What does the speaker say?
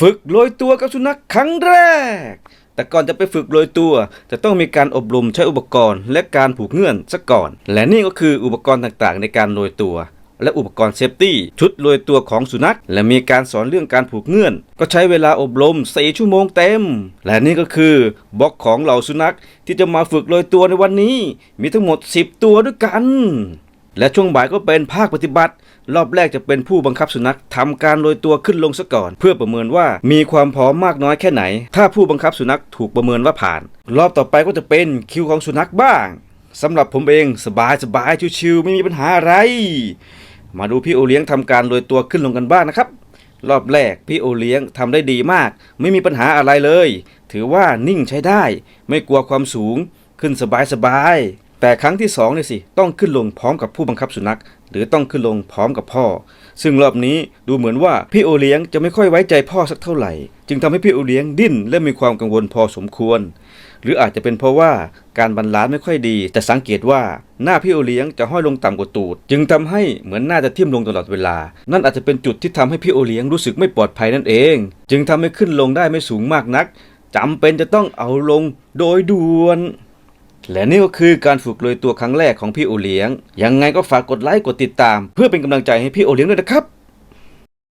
ฝึกโรยตัวกับสุนัขครั้งแรก แต่ก่อนจะไปฝึกโรยตัว จะต้องมีการอบรมใช้อุปกรณ์ และการผูกเงื่อนซะก่อน และนี่ก็คืออุปกรณ์ต่างๆ ในการโรยตัว และอุปกรณ์เซฟตี้ชุดโรยตัวของสุนัข และมีการสอนเรื่องการผูกเงื่อน ก็ใช้เวลาอบรม4ชั่วโมงเต็ม และนี่ก็คือบล็อกของเหล่าสุนัขที่จะมาฝึกโรยตัวในวันนี้ มีทั้งหมด 10 ตัวด้วยกัน และช่วงบ่ายก็เป็นภาคปฏิบัติ รอบแรกจะเป็นผู้บังคับสุนัขทำการโรยตัวขึ้นลงซะก่อน เพื่อประเมินว่ามีความพร้อมมากน้อยแค่ไหน ถ้าผู้บังคับสุนัขถูกประเมินว่าผ่าน รอบต่อไปก็จะเป็นคิวของสุนัขบ้างสำหรับผมเองสบายสบายๆชิวๆไม่มีปัญหาอะไร มาดูพี่โอเลี้ยงทำการโรยตัวขึ้นลงกันบ้างนะครับ รอบแรกพี่โอเลี้ยงทำได้ดีมาก ไม่มีปัญหาอะไรเลย ถือว่านิ่งใช้ได้ ไม่กลัวความสูงขึ้นสบายสบายๆ แต่ครั้งที่สองนี่สิต้องขึ้นลงพร้อมกับผู้บังคับสุนัข หรือต้องขึ้นลงพร้อมกับพ่อ ซึ่งรอบนี้ดูเหมือนว่าพี่โอเลี้ยงจะไม่ค่อยไว้ใจพ่อสักเท่าไหร่ จึงทำให้พี่โอเลี้ยงดิ้นและมีความกังวลพอสมควร หรืออาจจะเป็นเพราะว่าการบรรลานไม่ค่อยดี แต่สังเกตว่าหน้าพี่โอเลี้ยงจะห้อยลงต่ำกว่าตูด จึงทำให้เหมือนหน้าจะทิ่มลงตลอดเวลา นั่นอาจจะเป็นจุดที่ทำให้พี่โอเลี้ยงรู้สึกไม่ปลอดภัยนั่นเอง จึงทำให้ขึ้นลงได้ไม่สูงมากนักจำเป็นจะต้องเอาลงโดยด่วน และนี่ก็คือการฝึกโรยตัวครั้งแรกของพี่โอเลี้ยง ยังไงก็ฝากกดไลค์กดติดตาม เพื่อเป็นกำลังใจให้พี่โอเลี้ยงด้วยนะครับ